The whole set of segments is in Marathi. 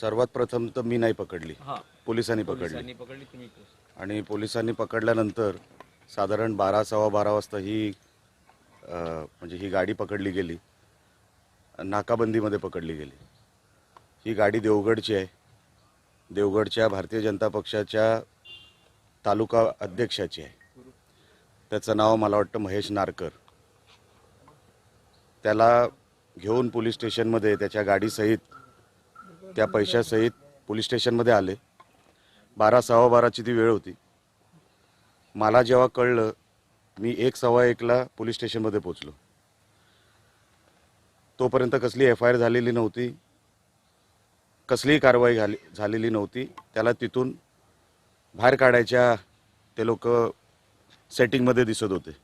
सर्वात प्रथम तर मी नाही पकडली. पोलिसांनी पकडली. आणि पोलिसांनी पकडल्यानंतर साधारण बारा सव्वा बारा वाजता ही अ, म्हणजे ही गाडी पकडली गेली. नाकाबंदीमध्ये पकडली गेली. ही गाडी देवगडची आहे. देवगडच्या भारतीय जनता पक्षाच्या तालुका अध्यक्षाची आहे. त्याचं नाव मला वाटतं महेश नारकर. त्याला घेऊन पोलीस स्टेशनमध्ये त्याच्या गाडीसहित त्या पैशासहित पोलीस स्टेशनमध्ये आले. बारा सव्वा बाराची ती वेळ होती. मला जेव्हा कळलं मी एक सव्वा एकला पोलीस स्टेशनमध्ये पोचलो. तोपर्यंत कसली एफ आय आर झालेली नव्हती. कसलीही कारवाई झाली झालेली नव्हती. त्याला तिथून बाहेर काढायच्या ते लोक सेटिंगमध्ये दिसत होते.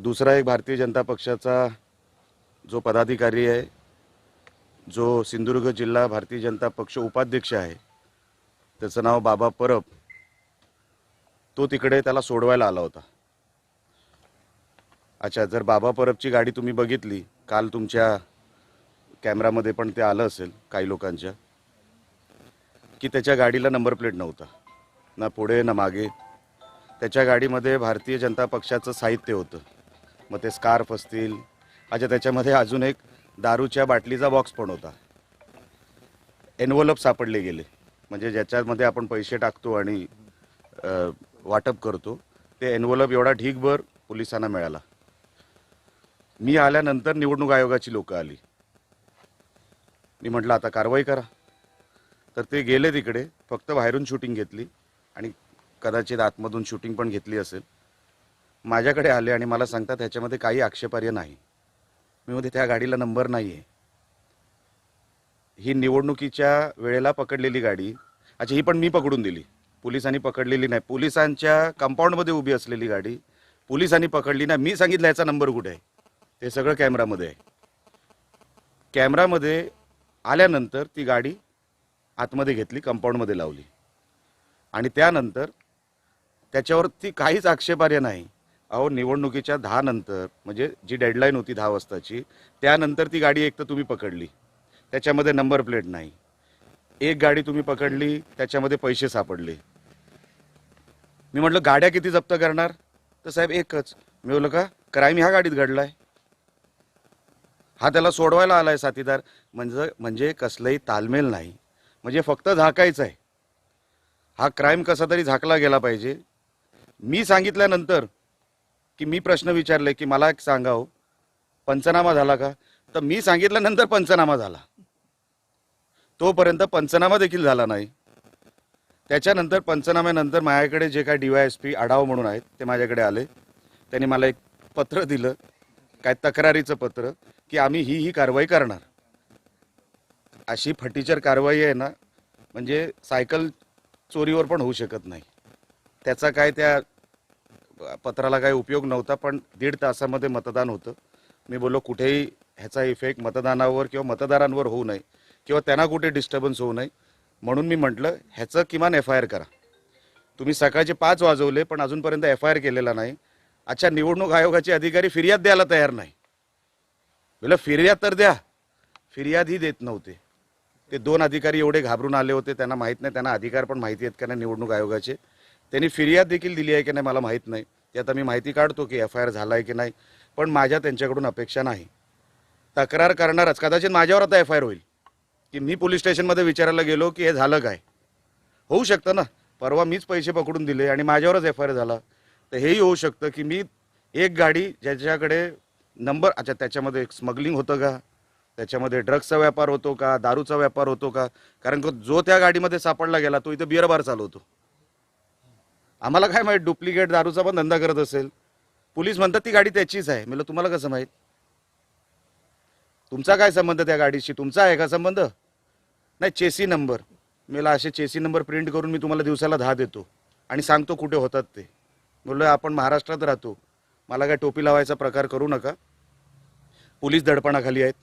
दुसरा एक भारतीय जनता पक्षाचा जो पदाधिकारी आहे जो सिंधुदुर्ग जिल्हा भारतीय जनता पक्ष उपाध्यक्ष आहे त्याचं नाव बाबा परब तो तिकडे त्याला सोडवायला आला होता. अच्छा जर बाबा परबची गाडी तुम्ही बघितली काल तुमच्या कॅमेरामध्ये पण ते आलं असेल काही लोकांच्या की त्याच्या गाडीला नंबर प्लेट नव्हता. ना पुढे ना मागे. त्याच्या गाडीमध्ये भारतीय जनता पक्षाचं साहित्य होतं. मग ते स्कार्फ असतील. अच्छा त्याच्यामध्ये अजून एक दारूच्या बाटलीचा बॉक्स पण होता. एनवलप सापडले गेले. म्हणजे ज्याच्यामध्ये आपण पैसे टाकतो आणि अ, वाटप करतो ते एनवलप एवढा ढीकभर पोलिसांना मिळाला. मी आल्यानंतर निवडणूक आयोगाची लोक आली. मी म्हटलं आता कारवाई करा. तर ते गेले तिकडे फक्त बाहेरून शूटिंग घेतली आणि कदाचित आतमधून शूटिंग पण घेतली असेल. माझ्याकडे आले आणि मला सांगतात ह्याच्यामध्ये काही आक्षेपार्ह नाही. मी म्हणते त्या गाडीला नंबर नाही आहे ही निवडणुकीच्या वेळेला पकडलेली गाडी अच्छा ही पण मी पकडून दिली. पोलिसांनी पकडलेली नाही. पोलिसांच्या कंपाऊंडमध्ये उभी असलेली गाडी पोलिसांनी पकडली नाही. मी सांगितलं याचा नंबर कुठे आहे? ते सगळं कॅमेरामध्ये आहे. कॅमेरामध्ये आल्यानंतर ती गाडी आतमध्ये घेतली कंपाऊंडमध्ये लावली. आणि त्यानंतर त्याच्यावरती काहीच आक्षेपार्ह नाही. अहो निवडणुकीच्या दहा नंतर म्हणजे जी डेडलाईन होती दहा वाजताची त्यानंतर ती गाडी एक तर तुम्ही पकडली. त्याच्यामध्ये नंबर प्लेट नाही. एक गाडी तुम्ही पकडली त्याच्यामध्ये पैसे सापडले. मी म्हटलं गाड्या किती जप्त करणार? तर साहेब एकच. मी बोललो का? क्राईम ह्या गाडीत घडलाय. हा त्याला सोडवायला आलाय साथीदार. म्हणजे म्हणजे कसलंही तालमेल नाही. म्हणजे फक्त झाकायचं आहे हा क्राईम कसा तरी झाकला गेला पाहिजे. मी सांगितल्यानंतर की मी प्रश्न विचारले की मला एक सांगाव. पंचनामा झाला का? तर मी सांगितल्यानंतर पंचनामा झाला. तोपर्यंत पंचनामा देखील झाला नाही. त्याच्यानंतर पंचनाम्यानंतर माझ्याकडे जे काय D Y S P Adhav म्हणून आहेत ते माझ्याकडे आले. त्यांनी मला एक पत्र दिलं काय तक्रारीचं पत्र की आम्ही ही ही कारवाई करणार. अशी फटीचर कारवाई आहे ना म्हणजे सायकल चोरीवर पण होऊ शकत नाही. त्याचा काय त्या पत्राला काही उपयोग नव्हता पण दीड तासामध्ये मतदान होतं. मी बोललो कुठेही ह्याचा इफेक्ट मतदानावर किंवा मतदारांवर होऊ नये किंवा त्यांना कुठे डिस्टर्बन्स होऊ नये. म्हणून मी म्हटलं ह्याचं किमान एफ आय आर करा. तुम्ही सकाळचे पाच वाजवले पण अजूनपर्यंत एफ आय आर केलेला नाही. अच्छा निवडणूक आयोगाचे अधिकारी फिर्याद द्यायला तयार नाही. बोला फिर्याद तर द्या. फिर्यादही देत नव्हते. ते दोन अधिकारी एवढे घाबरून आले होते त्यांना माहीत नाही त्यांना अधिकार पण माहिती आहेत का नाही निवडणूक आयोगाचे. त्यांनी फिर्याद देखील दिली आहे की नाही मला माहीत नाही. ते आता मी माहिती काढतो की एफ आय आर झाला आहे की नाही पण माझ्या त्यांच्याकडून अपेक्षा नाही. तक्रार करणारच. कदाचित माझ्यावर आता एफ आय आर होईल. की मी पोलीस स्टेशनमध्ये विचारायला गेलो की हे झालं काय? होऊ शकतं ना. परवा मीच पैसे पकडून दिले आणि माझ्यावरच एफ आय आर झाला. तर हेही होऊ शकतं की मी एक गाडी ज्याच्याकडे नंबर अच्छा त्याच्यामध्ये स्मगलिंग होतं का? त्याच्यामध्ये ड्रग्सचा व्यापार होतो का? दारूचा व्यापार होतो का? कारण का जो त्या गाडीमध्ये सापडला गेला तो इथं बिअर बार चालवतो. आम्हाला काय माहीत डुप्लिकेट दारूचा पण धंदा करत असेल. पोलीस म्हणतात ती गाडी त्याचीच आहे. म्हणलं तुम्हाला कसं माहीत? तुमचा काय संबंध त्या गाडीशी? तुमचा आहे का संबंध? नाही चेसी नंबर. मला असे चेसी नंबर प्रिंट करून मी तुम्हाला दिवसाला दहा देतो. आणि सांगतो कुठे होतात ते. बोललो आपण महाराष्ट्रात राहतो. मला काय टोपी लावायचा प्रकार करू नका. पोलीस दडपणाखाली आहेत.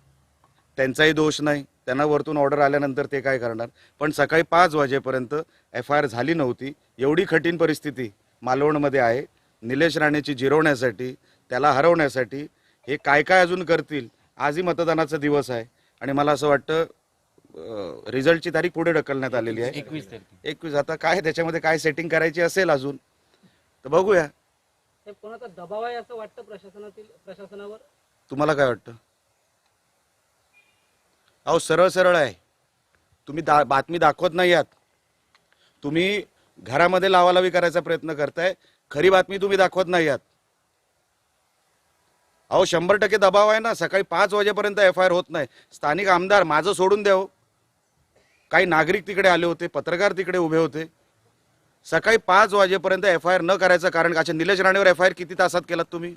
त्यांचाही दोष नाही. त्यांना वरतून ऑर्डर आल्यानंतर ते काय करणार? पण सकाळी पाच वाजेपर्यंत एफ आय आर झाली नव्हती. एवढी कठीण परिस्थिती मालवणमध्ये आहे. निलेश राणेची जिरवण्यासाठी त्याला हरवण्यासाठी हे काय काय अजून करतील आजही मतदानाचा दिवस आहे. आणि मला असं वाटतं रिझल्टची तारीख पुढे ढकलण्यात आलेली आहे. एकवीस तारखे. एकवीस आता काय त्याच्यामध्ये काय सेटिंग करायची असेल अजून? तर बघूया. कोणाचा दबाव आहे असं वाटतं प्रशासनातील प्रशासनावर? तुम्हाला काय वाटतं? अहो सरळ सरळ आहे. तुम्ही दा बातमी दाखवत नाही आहात. तुम्ही घरामध्ये लावालावी करायचा प्रयत्न करताय खरी बातमी तुम्ही दाखवत नाही आहात. अहो शंभर टक्के दबाव आहे ना सकाळी पाच वाजेपर्यंत एफ आय आर होत नाही. स्थानिक आमदार माझं सोडून द्याव हो. काही नागरिक तिकडे आले होते पत्रकार तिकडे उभे होते. सकाळी पाच वाजेपर्यंत एफ आय आर न करायचं कारण अच्छा निलेश राणेवर एफ आय आर किती तासात केलात तुम्ही?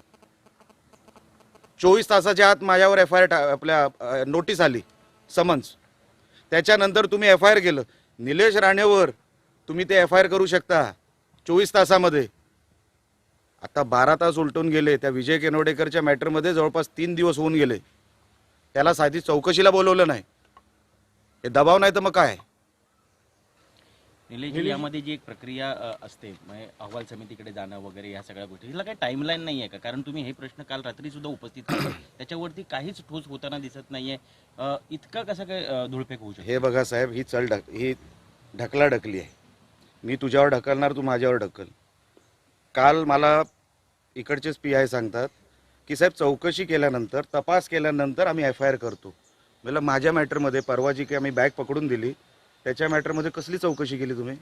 चोवीस तासाच्या आत माझ्यावर एफ आय आर आपल्या नोटीस आली. समन्स. त्याच्यानंतर तुम्ही एफ आय आर केलं. निलेश राणेवर तुम्ही ते एफ आय आर करू शकता. चोवीस तासामध्ये. आता बारा तास उलटून गेले. त्या विजय केनवडेकरच्या मॅटरमध्ये जवळपास तीन दिवस होऊन गेले. त्याला साधी चौकशीला बोलवलं नाही. हे दबाव नाही तर मग काय? निलेशजी यामध्ये जी एक प्रक्रिया असते म्हणजे अहवाल समितीकडे जाणं वगैरे या सगळ्या गोष्टी. हिला काही टाइमलाईन नाही आहे का? कारण तुम्ही हे प्रश्न काल रात्री सुद्धा उपस्थित केले त्याच्यावरती काहीच ठोस होताना दिसत नाहीये. इतका कसं काय धुळफेक होऊ शकतो? हे बघा साहेब ही चल ढक ही ढकला ढकली आहे. मी तुझ्यावर ढकलणार तू माझ्यावर ढकल. काल मला इकडचेच पी आय सांगतात की साहेब चौकशी केल्यानंतर तपास केल्यानंतर आम्ही एफ आय आर करतो. मला माझ्या मॅटरमध्ये परवा जी काही आम्ही बॅग पकडून दिली त्याच्या मॅटरमध्ये कसली चौकशी केली तुम्ही?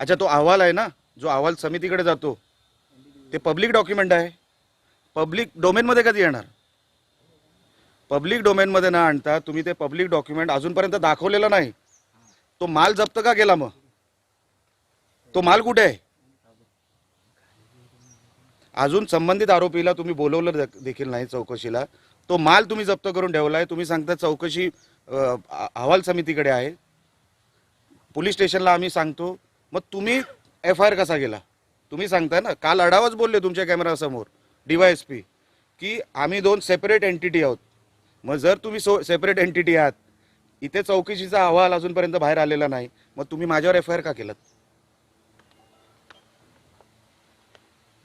अच्छा तो अहवाल आहे ना? जो अहवाल समितीकडे जातो ते पब्लिक डॉक्युमेंट आहे. पब्लिक डोमेनमध्ये कधी येणार? पब्लिक डोमेनमध्ये ना आणता तुम्ही ते पब्लिक डॉक्युमेंट अजूनपर्यंत दाखवलेलं नाही. तो माल जप्त का केला मग? तो माल कुठे आहे? अजून संबंधित आरोपीला तुम्ही बोलवलं देखील नाही चौकशीला. तो माल तुम्ही जप्त करून ठेवला आहे तुम्ही सांगता चौकशी अ, अ- अहवाल समितीकडे आहे. पोलीस स्टेशनला आम्ही सांगतो. मग तुम्ही एफ आय आर कसा गेला तुम्ही सांगताय ना काल अडावाच बोलले तुमच्या कॅमेरासमोर डीवायएसपी की आम्ही दोन सेपरेट एंटिटी आहोत. मग जर तुम्ही सो सेपरेट एंटिटी आहात इथे चौकशीचा अहवाल अजूनपर्यंत बाहेर आलेला नाही मग तुम्ही माझ्यावर एफ आय आर का केलात?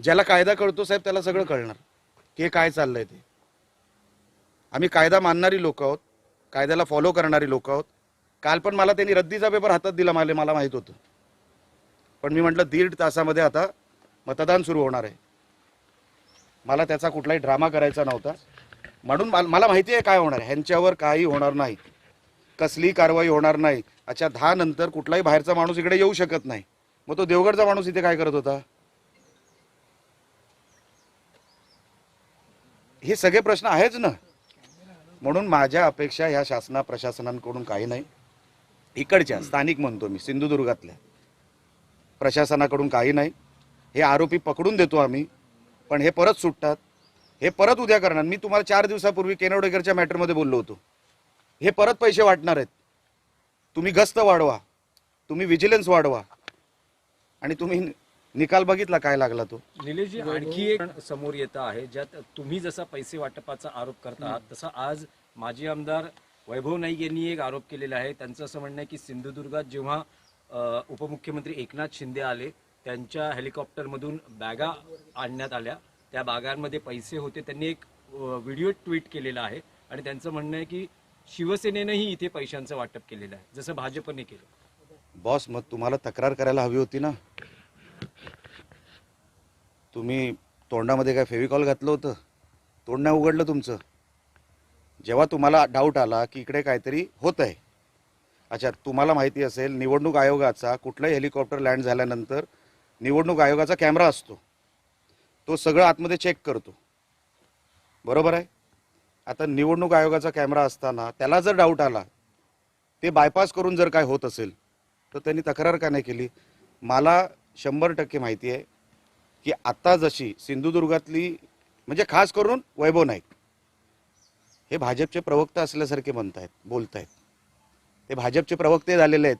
ज्याला कायदा कळतो साहेब त्याला सगळं कळणार. की हे काय चाललंय ते? आम्ही कायदा मानणारी लोक आहोत कायद्याला फॉलो करणारी लोक आहोत. काल पण मला त्यांनी रद्दीचा पेपर हातात दिला मला मला माहीत होतं. पण मी म्हटलं दीड तासामध्ये आता मतदान सुरू होणार आहे. मला त्याचा कुठलाही ड्रामा करायचा नव्हता. म्हणून मला मला माहिती आहे काय होणार आहे. ह्यांच्यावर काही होणार नाही. कसली कारवाई होणार नाही. अच्छा दहा नंतर कुठलाही बाहेरचा माणूस इकडे येऊ शकत नाही. मग तो देवगडचा माणूस इथे काय करत होता? हे सगळे प्रश्न आहेच ना. म्हणून माझ्या अपेक्षा ह्या शासना प्रशासनांकडून काही नाही. इकडच्या स्थानिक म्हणतो मी सिंधुदुर्गातल्या प्रशासनाकडून काही नाही. हे आरोपी पकडून देतो आम्ही पण हे परत सुटतात. हे परत उद्या करणार. मी तुम्हाला चार दिवसापूर्वी केनवडेकरच्या मॅटरमध्ये बोललो होतो. हे परत पैसे वाटणार आहेत. तुम्ही गस्त वाढवा. तुम्ही विजिलन्स वाढवा. आणि तुम्ही निकाल बघितला काय लागला तो? निलेशजी आणखी एक समोर येतं आहे ज्यात तुम्ही जसा पैसे वाटपाचा आरोप करता आहात तसा आज माजी आमदार वैभव नाईक यांनी एक आरोप केलेला आहे. त्यांचं असं म्हणणं आहे की सिंधुदुर्गात जेव्हा उपमुख्यमंत्री एकनाथ शिंदे आले त्यांच्या हेलिकॉप्टरमधून बॅगा आणण्यात आल्या. त्या बागांमध्ये पैसे होते. त्यांनी एक व्हिडिओ ट्विट केलेला आहे आणि त्यांचं म्हणणं आहे की शिवसेनेनंही इथे पैशांचं वाटप केलेलं आहे जसं भाजपने केलं. बॉस मग तुम्हाला तक्रार करायला हवी होती ना? तुम्ही तोंडामध्ये काय फेविकॉल घातलं होतं? तोंड नाही उघडलं तुमचं? जेव्हा तुम्हाला डाऊट आला की इकडे काहीतरी होत आहे अच्छा तुम्हाला माहिती असेल निवडणूक आयोगाचा कुठलाही हेलिकॉप्टर लँड झाल्यानंतर निवडणूक आयोगाचा कॅमेरा असतो. तो सगळं आतमध्ये चेक करतो. बरोबर आहे? आता निवडणूक आयोगाचा कॅमेरा असताना त्याला जर डाऊट आला ते बायपास करून जर काय होत असेल तर त्यांनी तक्रार का नाही केली? मला शंभर टक्के माहिती आहे की आता जशी सिंधुदुर्गातली म्हणजे खास करून वैभव नाईक हे भाजपचे प्रवक्ता असल्यासारखे म्हणतायत बोलतायत. ते भाजपचे प्रवक्ते झालेले आहेत.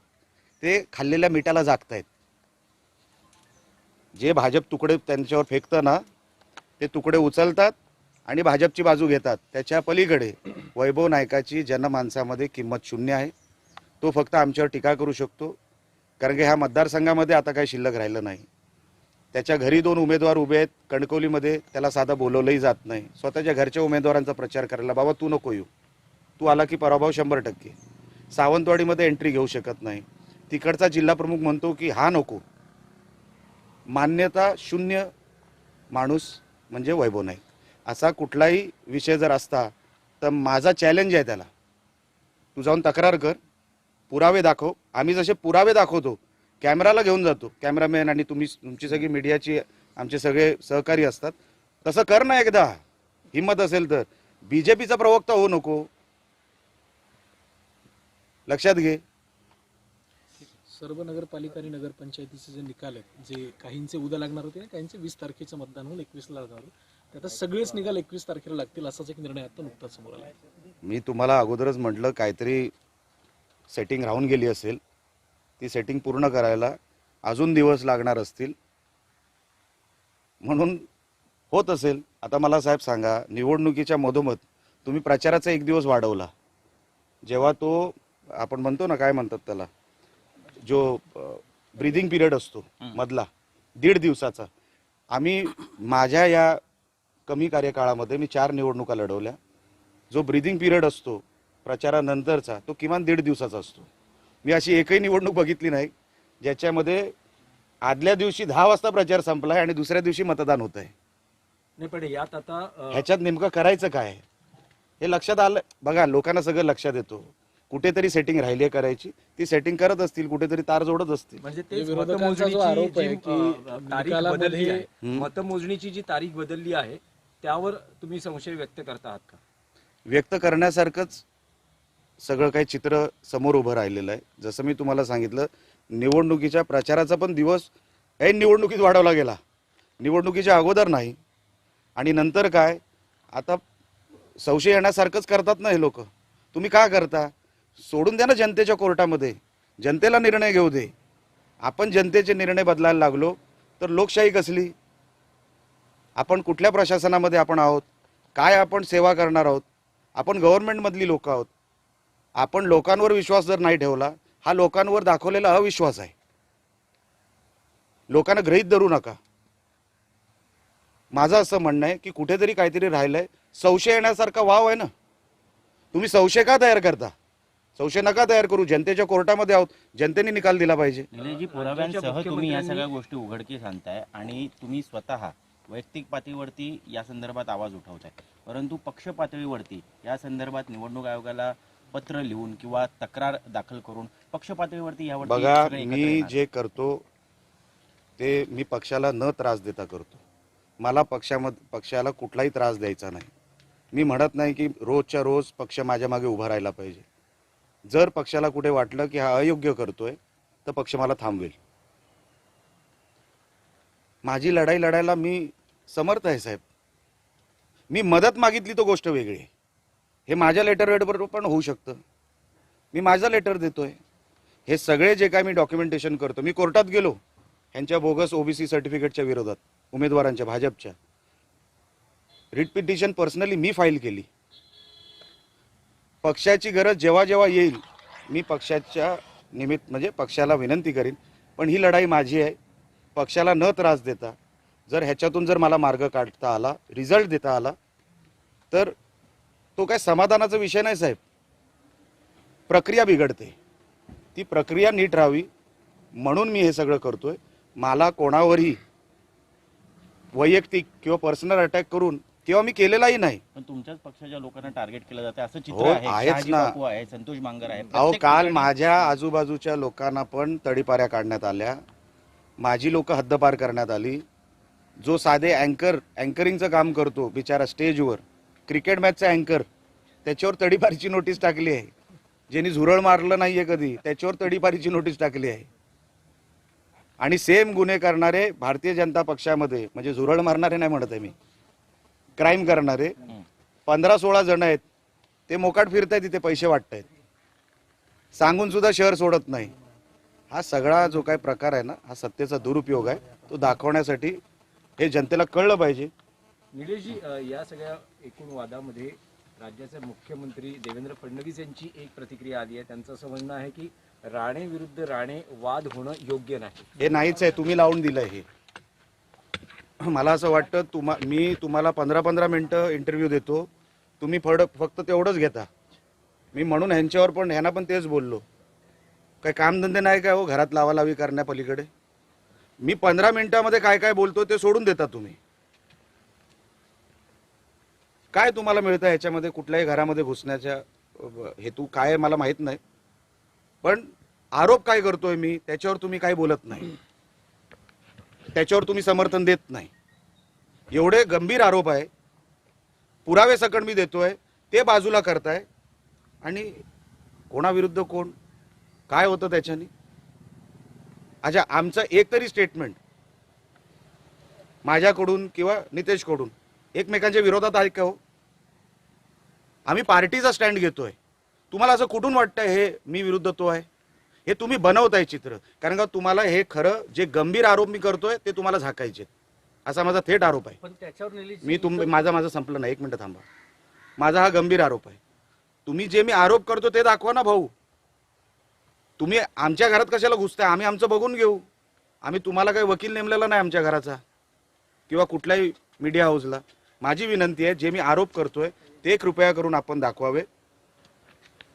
ते खाल्लेल्या मिठाला जागतायत. जे भाजप तुकडे त्यांच्यावर फेकतं ना ते तुकडे उचलतात आणि भाजपची बाजू घेतात. त्याच्या पलीकडे वैभव नायकाची जनमानसामध्ये किंमत शून्य आहे. तो फक्त आमच्यावर टीका करू शकतो. कारण की ह्या मतदारसंघामध्ये आता काही शिल्लक राहिलं नाही. त्याच्या घरी दोन उमेदवार उभे आहेत. कणकवलीमध्ये त्याला साधं बोलवलंही जात नाही. स्वतःच्या घरच्या उमेदवारांचा प्रचार करायला बाबा तू नको येऊ. तू आला की पराभव शंभर टक्के. सावंतवाडीमध्ये एंट्री घेऊ शकत नाही. तिकडचा जिल्हाप्रमुख म्हणतो की हा नको. मान्यता शून्य माणूस म्हणजे वैभव नाईक असा कुठलाही विषय जर असता तर माझा चॅलेंज आहे त्याला. तू जाऊन तक्रार कर. पुरावे दाखव. आम्ही जसे पुरावे दाखवतो कॅमेराला घेऊन जातो. कॅमेरामॅन आणि तुम्ही तुमची सगळी मीडियाची आमचे सगळे सहकारी असतात. तसं कर ना एकदा. हिंमत असेल तर. बी जे पीचा प्रवक्ता होऊ नको. लक्षात घे. सर्व नगरपालिका आणि नगरपंचायतीचे जे निकाल आहेत जे काहींचे उद्या लागणार होते काहींचे वीस तारखेचं मतदान होऊन एकवीसला लागणार होते. सगळेच निकाल एकवीस तारखेला लागतील असाच एक निर्णय आता नुकताच समोर आला मी तुम्हाला अगोदरच म्हटलं काहीतरी सेटिंग राहून गेली असेल. ती सेटिंग पूर्ण करायला अजून दिवस लागणार असतील. म्हणून होत असेल. आता मला साहेब सांगा निवडणुकीच्या मधोमध तुम्ही प्रचाराचा एक दिवस वाढवला. जेव्हा तो आपण म्हणतो ना काय म्हणतात त्याला? जो ब्रिदिंग पिरियड असतो मधला दीड दिवसाचा. आम्ही माझ्या या कमी कार्यकाळामध्ये मी चार निवडणुका लढवल्या. जो ब्रिदिंग पिरियड असतो प्रचारानंतरचा तो किमान दीड दिवसाचा असतो. मी अशी एकही निवडणूक बघितली नाही ज्याच्यामध्ये आदल्या दिवशी दहा वाजता प्रचार संपलाय आणि दुसऱ्या दिवशी मतदान होत आहे नाही पण यात आता ह्याच्यात नेमकं करायचं काय? हे लक्षात आलं? बघा लोकांना सगळं लक्षात येतो. कुठेतरी सेटिंग राहिली आहे करायची. ती सेटिंग करत असतील कुठेतरी तार जोडत असतील. म्हणजे जे तेच विरोधकांचा जो मतमोजणीची आरोप आहे जी, की अ, तारीख निकालामध्ये- बदलली आहे. हम्म. मतमोजणीची जी तारीख बदलली आहे त्यावर तुम्ही संशय व्यक्त करता आहात का? व्यक्त करण्यासारखंच सगळं काही चित्र समोर उभं राहिलेलं आहे. जसं मी तुम्हाला सांगितलं निवडणुकीच्या प्रचाराचा पण दिवस ऐन निवडणुकीत वाढवला गेला. निवडणुकीच्या अगोदर नाही. आणि नंतर काय? आता संशय येण्यासारखंच करतात ना हे लोक. तुम्ही का करता? सोडून द्या ना जनतेच्या कोर्टामध्ये. जनतेला निर्णय घेऊ दे. आपण जनतेचे निर्णय बदलायला लागलो तर लोकशाही कसली? आपण कुठल्या प्रशासनामध्ये आपण आहोत? काय आपण सेवा करणार आहोत? आपण गव्हर्नमेंटमधली लोक आहोत. आपण लोकांवर विश्वास जर नाही ठेवला हा लोकांवर दाखवलेला अविश्वास आहे. लोकांना गृहीत धरू नका. माझं असं म्हणणं आहे की कुठेतरी काहीतरी राहिलंय. संशय येण्यासारखा वाव आहे ना. तुम्ही संशय का तयार करता? संशय नका तयार करू. जनतेच्या कोर्टामध्ये आहोत. जनतेने निकाल दिला पाहिजे. निलेशजी पुराव्यांसह तुम्ही या सगळ्या गोष्टी उघडकीस आणताय आणि तुम्ही स्वतः वैयक्तिक पातळीवरती या संदर्भात आवाज उठवताय. परंतु पक्ष पातळीवरती या संदर्भात निवडणूक आयोगाला पत्र लिहून किंवा तक्रार दाखल करून पक्ष पातळीवरती यावरती बघा मी. जे करतो ते मी पक्षाला न त्रास देता करतो. मला पक्षामध्ये पक्षाला कुठलाही त्रास द्यायचा नाही. मी म्हणत नाही की रोजच्या रोज पक्ष माझ्या मागे उभा राहायला पाहिजे. जर पक्षाला कुठे वाटलं की हा अयोग्य करतोय तर पक्ष मला थांबवेल. माझी लढाई लढायला मी समर्थ आहे साहेब. मी मदत मागितली तो गोष्ट वेगळी आहे. हे माझ्या लेटर वेटबरोबर पण होऊ शकतं. मी माझा लेटर देतोय. हे सगळे जे काय मी डॉक्युमेंटेशन करतो मी कोर्टात गेलो ह्यांच्या बोगस ओबीसी सर्टिफिकेटच्या विरोधात उमेदवारांच्या भाजपच्या. रिट पिटिशन पर्सनली मी फाईल केली. पक्षाची गरज जेव्हा जेव्हा येईल मी पक्षाच्या निमित्त म्हणजे पक्षाला विनंती करीन पण ही लढाई माझी आहे. पक्षाला न त्रास देता जर ह्याच्यातून जर मला मार्ग काढता आला रिझल्ट देता आला तर तो काय समाधानाचा विषय नाही साहेब. प्रक्रिया बिघडते. ती प्रक्रिया नीट राहावी म्हणून मी हे सगळं करतोय. मला कोणावरही वैयक्तिक किंवा पर्सनल अटॅक करून किंवा मी केलेलाही नाही. पण तुमच्याच पक्षाच्या लोकांना टार्गेट केलं जातं असं हो, चित्र आहे. आहेच शहाजी ना. बापू आहे संतोष मांगर आहे. अहो प्रत्येक काल ठिकाणी- माझ्या आजूबाजूच्या लोकांना पण तडीपाऱ्या काढण्यात आल्या. माझी लोक हद्दपार करण्यात आली. जो साधे अँकर अँकरिंगचं काम करतो बिचारा स्टेजवर क्रिकेट मॅचचा अँकर. त्याच्यावर तडीपारीची नोटीस टाकली आहे. ज्यांनी झुरळ मारलं नाहीये कधी त्याच्यावर तडीपारीची नोटीस टाकली आहे. आणि सेम गुन्हे करणारे भारतीय जनता पक्षामध्ये म्हणजे झुरळ मारणारे नाही म्हणत आहे मी. क्राईम करणारे. पंधरा सोळा जण आहेत. ते मोकाट फिरतायत तिथे पैसे वाटतायत. सांगून सुद्धा शहर सोडत नाही. हा सगळा जो काही प्रकार आहे ना हा सत्तेचा दुरुपयोग आहे. तो दाखवण्यासाठी हे जनतेला कळलं पाहिजे. निलेशजी या सगळ्या एकूण वादामध्ये राज्याचे मुख्यमंत्री देवेंद्र फडणवीस यांची एक प्रतिक्रिया आली आहे. त्यांचं असं म्हणणं आहे की राणे विरुद्ध राणे वाद होणं योग्य नाही. हे नाहीच आहे. तुम्ही लावून दिलं हे. मला असं वाटतं तुम्हा मी तुम्हाला पंधरा पंधरा मिनटं इंटरव्ह्यू देतो. तुम्ही फड फक्त तेवढंच घेता. मी म्हणून ह्यांच्यावर पण ह्यांना पण तेच बोललो. काय कामधंदे नाही काय हो घरात लावालावी करण्यापलीकडे मी पंधरा मिनटामध्ये काय काय बोलतो ते सोडून देता तुम्ही. काय तुम्हाला मिळतं ह्याच्यामध्ये? कुठल्याही घरामध्ये घुसण्याच्या हेतू काय आहे मला माहीत नाही. पण आरोप काय करतोय मी त्याच्यावर तुम्ही काही बोलत नाही. त्याच्यावर तुम्ही समर्थन देत नाही. एवढे गंभीर आरोप आहे. पुरावे सकट मी देतोय ते बाजूला करताय. आणि कोणाविरुद्ध कोण? काय होतं त्याच्याने? अच्छा आमचं एक तरी स्टेटमेंट माझ्याकडून किंवा नितेशकडून. एकमेकांच्या विरोधात आहे का हो? आम्ही पार्टीचा स्टँड घेतोय. तुम्हाला असं कुठून वाटतंय हे मी विरुद्ध तो आहे? हे तुम्ही बनवताय चित्र. कारण का तुम्हाला हे खरं जे गंभीर आरोप मी करतोय ते तुम्हाला झाकायचे असा माझा थेट आरोप आहे. पण त्याच्यावर निलेश मी तुम माझा माझं संपलं नाही. एक मिनिट थांबा. माझा हा गंभीर आरोप आहे. तुम्ही जे मी आरोप करतो ते दाखवा ना भाऊ. तुम्ही आमच्या घरात कशाला घुसताय? आम्ही आमचं बघून घेऊ. आम्ही तुम्हाला काही वकील नेमलेला नाही आमच्या घराचा. किंवा कुठल्याही मीडिया हाऊसला माझी विनंती आहे जे मी आरोप करतोय ते कृपया करून आपण दाखवावे.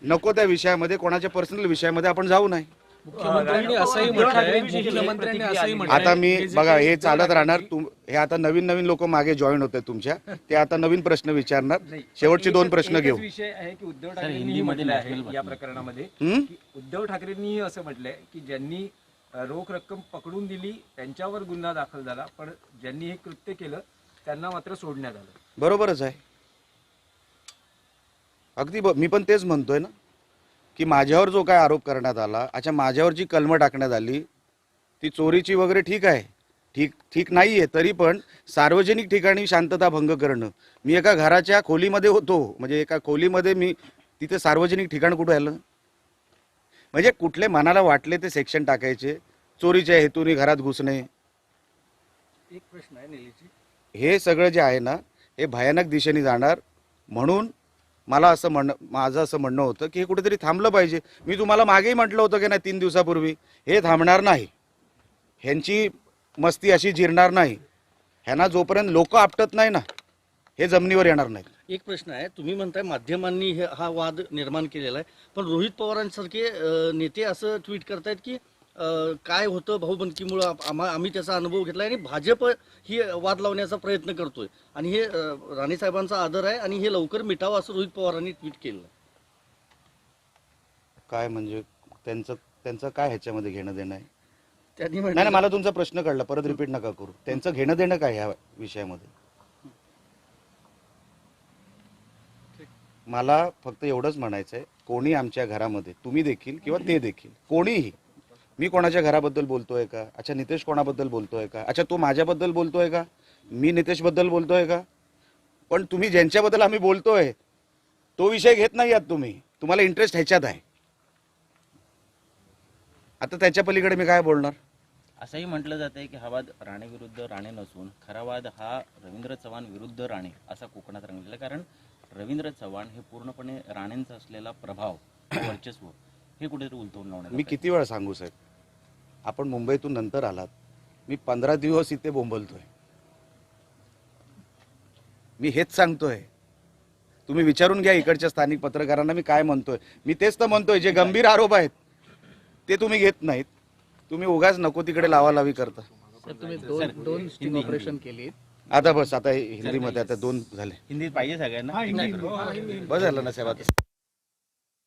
नको त्या विषयामध्ये कोणाच्या पर्सनल विषयामध्ये आपण जाऊ नाही. मुख्यमंत्र्यांनी असंही म्हटलंय. मुख्यमंत्र्यांनी असंही म्हटलंय. आता मी बघा हे चालत राहणार तुम हे आता नवीन नवीन लोक मागे जॉईन होते तुमच्या. ते आता नवीन प्रश्न विचारणार. शेवटचे दोन प्रश्न घेऊ. विषय आहे की उद्धव सर, ठाकरेंनी हिंदीमध्ये म्हटलं आहे national या. प्रकरणामध्ये? की उद्धव ठाकरेंनी असं म्हटलंय की ज्यांनी रोख रक्कम पकडून दिली त्यांच्यावर गुन्हा दाखल झाला पण ज्यांनी हे कृत्य केलं त्यांना मात्र सोडण्यात आलं. बरोबरच आहे. अगदी ब- मी पण तेच म्हणतोय ना की माझ्यावर जो काय आरोप करण्यात आला अच्छा माझ्यावर जी कलमं टाकण्यात आली ती चोरीची वगैरे ठीक आहे. ठीक ठीक नाही आहे तरी पण सार्वजनिक ठिकाणी शांतता भंग करणं. मी एका घराच्या खोलीमध्ये होतो म्हणजे एका खोलीमध्ये मी तिथे सार्वजनिक ठिकाण कुठं आलं? म्हणजे कुठले मनाला वाटले ते सेक्शन टाकायचे चोरीच्या हेतूने घरात घुसणे. एक प्रश्न आहे निलेशजी हे सगळं जे आहे ना हे भयानक दिशेने जाणार. म्हणून मला असं म्हणणं माझं असं म्हणणं होतं की हे कुठेतरी थांबलं पाहिजे. मी तुम्हाला मागेही म्हटलं होतं की नाही तीन दिवसापूर्वी. हे थांबणार नाही. ह्यांची मस्ती अशी जिरणार नाही. ह्यांना जोपर्यंत लोक आपटत नाही ना हे जमिनीवर येणार नाही एक प्रश्न आहे तुम्ही म्हणताय माध्यमांनी हे हा वाद निर्माण केलेला आहे. पण रोहित पवारांसारखे नेते असं ट्विट करतायत की काय होतं भाऊबंदकीमुळं आम्हा आम्ही त्याचा अनुभव घेतला आणि भाजप ही वाद लावण्याचा प्रयत्न करतोय. आणि हे अं, राणे साहेबांचा आदर आहे आणि हे लवकर मिटावं असं रोहित पवारांनी ट्विट केलं. काय म्हणजे त्यांचं त्यांचं काय ह्याच्यामध्ये घेणं देणं आहे? त्यांनी नाही म्हटलं मला तुमचा प्रश्न कळला. परत रिपीट नका करू. त्यांचं घेणं देणं काय ह्या विषयामध्ये? मला फक्त एवढंच म्हणायचं आहे कोणी आमच्या घरामध्ये तुम्ही देखील किंवा ते देखील कोणीही मी कोणाच्या घराबद्दल बोलतोय का? अच्छा नितेश कोणाबद्दल बोलतोय का? अच्छा तो माझ्याबद्दल बोलतोय का? मी नितेशबद्दल बोलतोय का? पण तुम्ही ज्यांच्याबद्दल आम्ही बोलतोय तो विषय घेत नाही आहात तुम्ही. तुम्हाला इंटरेस्ट ह्याच्यात आहे. आता त्याच्या पलीकडे मी काय बोलणार? असंही म्हटलं जात आहे की हा वाद राणे विरुद्ध राणे नसून खरा वाद हा रवींद्र चव्हाण विरुद्ध राणे असा कोकणात रंगलेला कारण रवींद्र चव्हाण हे पूर्णपणे राणेंचा असलेला प्रभाव वर्चस्व हे कुठेतरी उलटवून लावण्यात मी किती वेळा सांगू साहेब? आपण मुंबईतून नंतर आलात. मी पंधरा दिवस इथे बोंबलतोय. मी हेच सांगतोय. तुम्ही विचारून घ्या इकडच्या स्थानिक पत्रकारांना मी काय म्हणतोय. मी तेच तर म्हणतोय जे गंभीर आरोप आहेत ते तुम्ही घेत नाहीत. तुम्ही उगाच नको तिकडे लावालावी करता. तुम्ही दोन दोन स्टिंग ऑपरेशन आता बस आता हिंदीमध्ये आता दोन झाले. हिंदीत पाहिजे सगळ्यांना. बस झालं ना साहेब आता.